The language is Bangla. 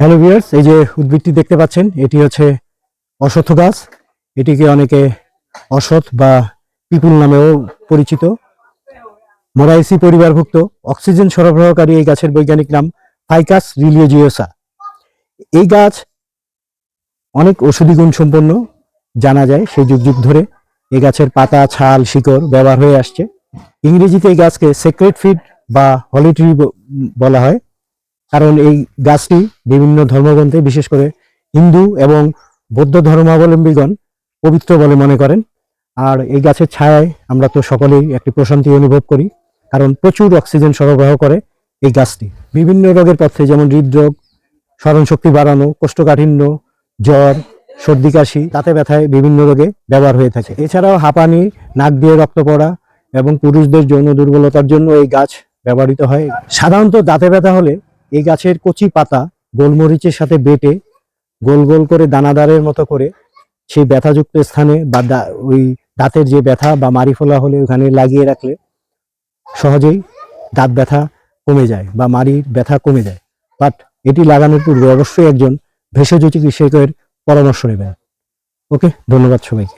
হ্যালো ভিউয়ার্স এই যে উদ্ভিদটি দেখতে পাচ্ছেন, এটি হচ্ছে অশ্বত্থ গাছ। এটিকে অনেকে অসৎ বা পিপুল নামেও পরিচিত। মোরাইসি পরিবারভুক্ত, অক্সিজেন সরবরাহকারী এই গাছের বৈজ্ঞানিক নাম ফাইকাস রিলিজিওসা। এই গাছ অনেক ঔষধি গুণ সম্পন্ন, জানা যায় সেই যুগ যুগ ধরে। এই গাছের পাতা, ছাল, শিকড় ব্যবহার হয়ে আসছে। ইংরেজিতে এই গাছকে সেক্রেট ফিড বা হলিট্রি বলা হয়। কারণ এই গাছটি বিভিন্ন ধর্মগ্রন্থে, বিশেষ করে হিন্দু এবং বৌদ্ধ ধর্মাবলম্বীগণ পবিত্র বলে মনে করেন। আর এই গাছের ছায়ায় আমরা তো সকলেই একটি প্রশান্তি অনুভব করি, কারণ প্রচুর অক্সিজেন সরবরাহ করে এই গাছটি। বিভিন্ন রোগের পথে যেমন হৃদরোগ, স্মরণশক্তি বাড়ানো, কোষ্ঠকাঠিন্য, জ্বর, সর্দি কাশি, তাতে ব্যথায় বিভিন্ন রোগে ব্যবহার হয়ে থাকে। এছাড়াও হাঁপানি, নাক দিয়ে রক্ত পড়া এবং পুরুষদের যৌন দুর্বলতার জন্য এই গাছ ব্যবহৃত হয়। সাধারণত দাঁতে ব্যথা হলে এই গাছের কচি পাতা গোলমরিচের সাথে বেটে গোল গোল করে দানাদারের মতো করে সেই ব্যথাযুক্ত স্থানে বা ওই দাঁতের যে ব্যথা বা মারি ফোলা হলে ওখানে লাগিয়ে রাখলে সহজেই দাঁত ব্যথা কমে যায় বা মারির ব্যথা কমে যায়। বাট এটি লাগানোর পূর্বে অবশ্যই একজন ভেষজ চিকিৎসকের পরামর্শ নেবেন। ওকে, ধন্যবাদ সবাইকে।